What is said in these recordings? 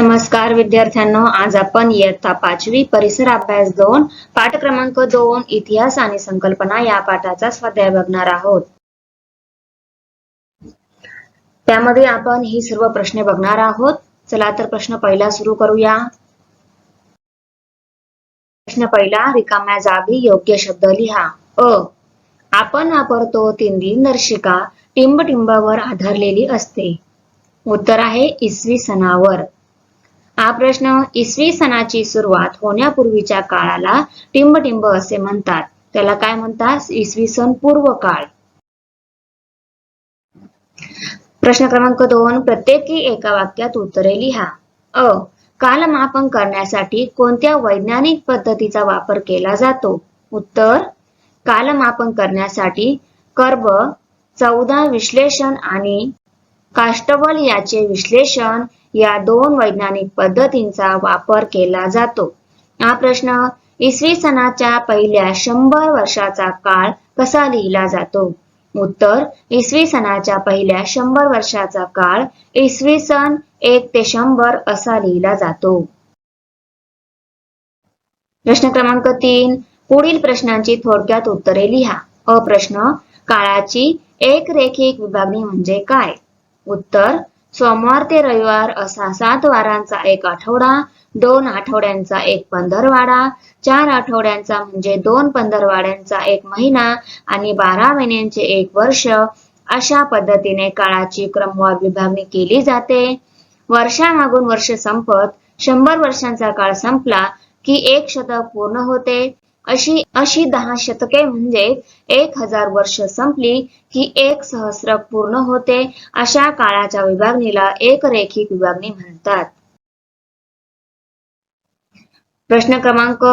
नमस्कार विद्यार्थ्यांनो. आज आपण इयत्ता पाचवी परिसर अभ्यास दोन पाठ क्रमांक दोन इतिहास आणि संकल्पना या पाठाचा स्वाध्याय बघणार आहोत. त्यामध्ये आपण ही सर्व प्रश्न बघणार आहोत. चला तर प्रश्न पहिला सुरू करूया. प्रश्न पहिला रिकाम्या जागी योग्य शब्द लिहा. अ. आपण वापरतो ती दिनदर्शिका टिंबटिंबावर आधारलेली असते. उत्तर आहे इसवी सणावर हा प्रश्न इसवी सणाची सुरुवात होण्यापूर्वीच्या काळाला टिंबटिंब असे म्हणतात. त्याला काय म्हणतात? इसवी सन पूर्व काळ प्रश्न क्रमांक दोन प्रत्येकी एका वाक्यात उत्तरे लिहा. अ. कालमापन करण्यासाठी कोणत्या वैज्ञानिक पद्धतीचा वापर केला जातो? उत्तर. कालमापन करण्यासाठी कर्ब चौदा विश्लेषण आणि काष्टबल याचे विश्लेषण या दोन वैज्ञानिक पद्धतींचा वापर केला जातो. हा प्रश्न इसवी सणाच्या पहिल्या शंभर वर्षाचा काळ कसा लिहिला जातो? उत्तर इसवी सणाच्या पहिल्या शंभर वर्षाचा काळ इसवी सन एक ते शंभर असा लिहिला जातो. प्रश्न क्रमांक तीन पुढील प्रश्नांची थोडक्यात उत्तरे लिहा. अ प्रश्न काळाची एक रेखिक विभागणी म्हणजे काय? उत्तर सोमवार ते रविवार असा सात वारांचा एक आठवडा दोन आठवड्यांचा एक पंधरवाडा चार आठवड्यांचा म्हणजे दोन पंधरवाड्यांचा एक महिना आणि बारा महिन्यांचे एक वर्ष अशा पद्धतीने काळाची क्रमवार विभागणी केली जाते. वर्षामागून वर्ष संपत शंभर वर्षांचा काळ संपला की एक शतक पूर्ण होते. अशी अशी दहा शतके म्हणजे एक हजार वर्ष संपली. की एक सहस्र पूर्ण होते. अशा काळाच्या विभागणीला एक रेखिक विभागणी म्हणतात. प्रश्न क्रमांक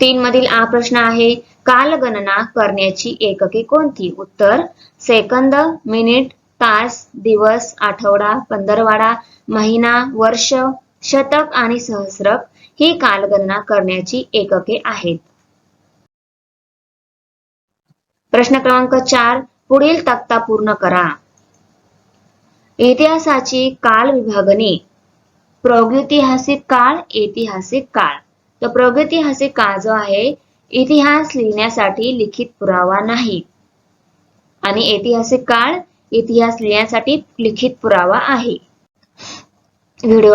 तीन मधील हा प्रश्न आहे. कालगणना करण्याची एकके कोणती? उत्तर सेकंद मिनिट तास दिवस आठवडा पंधरवाडा महिना वर्ष शतक आणि सहस्रक ही कालगणना करण्याची एकके आहेत. प्रश्न क्रमांक चार पुढील तक्ता पूर्ण करा. इतिहासाची काल विभागणी. प्रागैतिहासिक काळ ऐतिहासिक काळ. तर प्रागैतिहासिक काळ जो आहे इतिहास लिहिण्यासाठी लिखित पुरावा नाही. आणि ऐतिहासिक काळ इतिहास लिहिण्यासाठी लिखित पुरावा आहे. व्हिडिओ